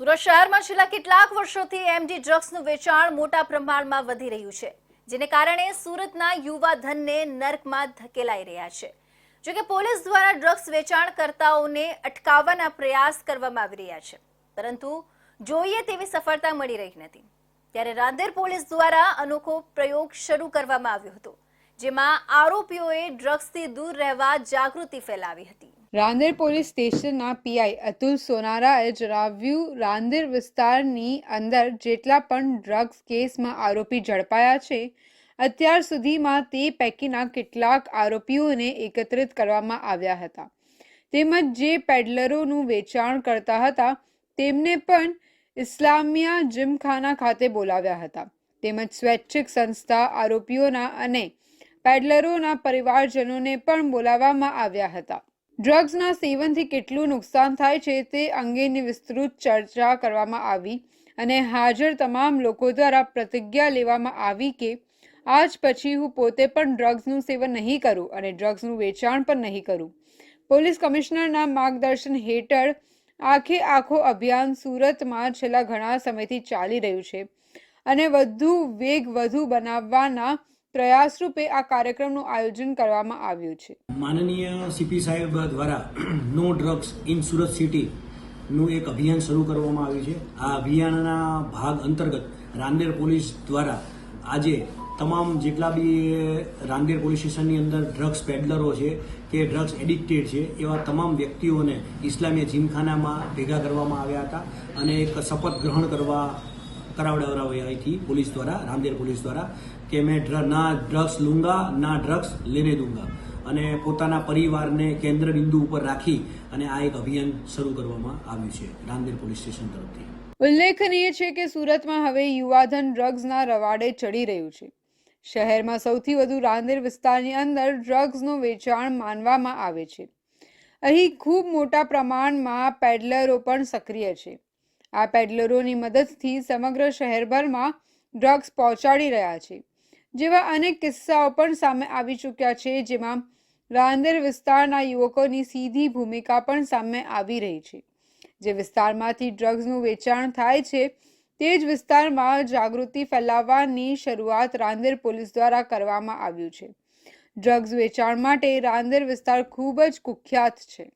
સુરત શહેરમાં છેલ્લા કેટલાક વર્ષોથી એમડી ડ્રગ્સનું વેચાણ મોટા પ્રમાણમાં વધી રહ્યું છે, જેને કારણે સુરતના યુવા ધનને નર્કમાં ધકેલાઈ રહ્યા છે. જોકે પોલીસ દ્વારા ડ્રગ્સ વેચાણકર્તાઓને અટકાવવાના પ્રયાસ કરવામાં આવી રહ્યા છે, પરંતુ જોઈએ તેવી સફળતા મળી રહી નથી. ત્યારે રાંદેર પોલીસ દ્વારા અનોખો પ્રયોગ શરૂ કરવામાં આવ્યો હતો, જેમાં આરોપીઓએ ડ્રગ્સથી દૂર રહેવા જાગૃતિ ફેલાવી હતી. રાંદેર પોલીસ સ્ટેશનના પીઆઈ અતુલ સોનારાએ જણાવ્યું, રાંદેર વિસ્તારની અંદર જેટલા પણ ડ્રગ્સ કેસમાં આરોપી ઝડપાયા છે, અત્યાર સુધીમાં તે પૈકીના કેટલાક આરોપીઓને એકત્રિત કરવામાં આવ્યા હતા. તેમજ જે પેડલરોનું વેચાણ કરતા હતા, તેમને પણ ઇસ્લામિયા જીમખાના ખાતે બોલાવ્યા હતા. તેમજ સ્વૈચ્છિક સંસ્થા આરોપીઓના અને પેડલરોના પરિવારજનોને પણ બોલાવવામાં આવ્યા હતા. ડ્રગ્સના સેવનથી કેટલું નુકસાન થાય છે તે અંગેની વિસ્તૃત ચર્ચા કરવામાં આવી અને હાજર તમામ લોકો દ્વારા પ્રતિજ્ઞા લેવામાં આવી કે આજ પછી હું પોતે પણ ડ્રગ્સનું સેવન નહીં કરું અને ડ્રગ્સનું વેચાણ પણ નહીં કરું. પોલીસ કમિશનરના માર્ગદર્શન હેઠળ આખે આખો અભિયાન સુરતમાં છેલ્લા ઘણા સમયથી ચાલી રહ્યું છે અને વધુ વેગ વધુ બનાવવાના પ્રયાસરૂપે આ કાર્યક્રમનું આયોજન કરવામાં આવ્યું છે. માનનીય સીપી સાહેબ દ્વારા no drugs in Surat city નું એક અભિયાન શરૂ કરવામાં આવ્યું છે. આ અભિયાનના ભાગ અંતર્ગત રાંદેર પોલીસ દ્વારા આજે તમામ જેટલા બી રાંદેર પોલીસ સ્ટેશનની અંદર ડ્રગ્સ પેડલરો છે કે ડ્રગ્સ એડિક્ટેડ છે એવા તમામ વ્યક્તિઓને ઇસ્લામીય જીમખાનામાં ભેગા કરવામાં આવ્યા હતા અને એક શપથ ગ્રહણ કરવા કરાવડાવડાવ્યા અહીંથી પોલીસ દ્વારા, રામદેર પોલીસ દ્વારા, કે મેં ના ડ્રગ્સ લૂંગા, ના ડ્રગ્સ લેને દૂંગા. અને પોતાના પરિવારને કેન્દ્ર બિંદુ ઉપર રાખી અને આ એક અભિયાન શરૂ કરવામાં આવ્યું છે, રામદેર પોલીસ સ્ટેશન તરફથી. ઉલ્લેખનીય છે કે સુરતમાં હવે યુવાધન ડ્રગ્સના રવાડે ચડી રહ્યું છે. શહેરમાં સૌથી વધુ રાંદેર વિસ્તારની અંદર ડ્રગ્સનું વેચાણ માનવામાં આવે છે. અહીં ખૂબ મોટા પ્રમાણમાં પેડલરો પણ સક્રિય છે. આ પેડલરોની મદદથી સમગ્ર શહેરભરમાં ડ્રગ્સ પહોંચાડી રહ્યા છે. જેવા અનેક કિસ્સાઓ પણ સામે આવી ચૂક્યા છે, જેમાં રાંદેર વિસ્તારના યુવકોની સીધી ભૂમિકા પણ સામે આવી રહી છે. જે વિસ્તારમાંથી ડ્રગ્સનું વેચાણ થાય છે, તે જ વિસ્તારમાં જાગૃતિ ફેલાવવાની શરૂઆત રાંદેર પોલીસ દ્વારા કરવામાં આવ્યું છે. ડ્રગ્સ વેચાણ માટે રાંદેર વિસ્તાર ખૂબ જ કુખ્યાત છે.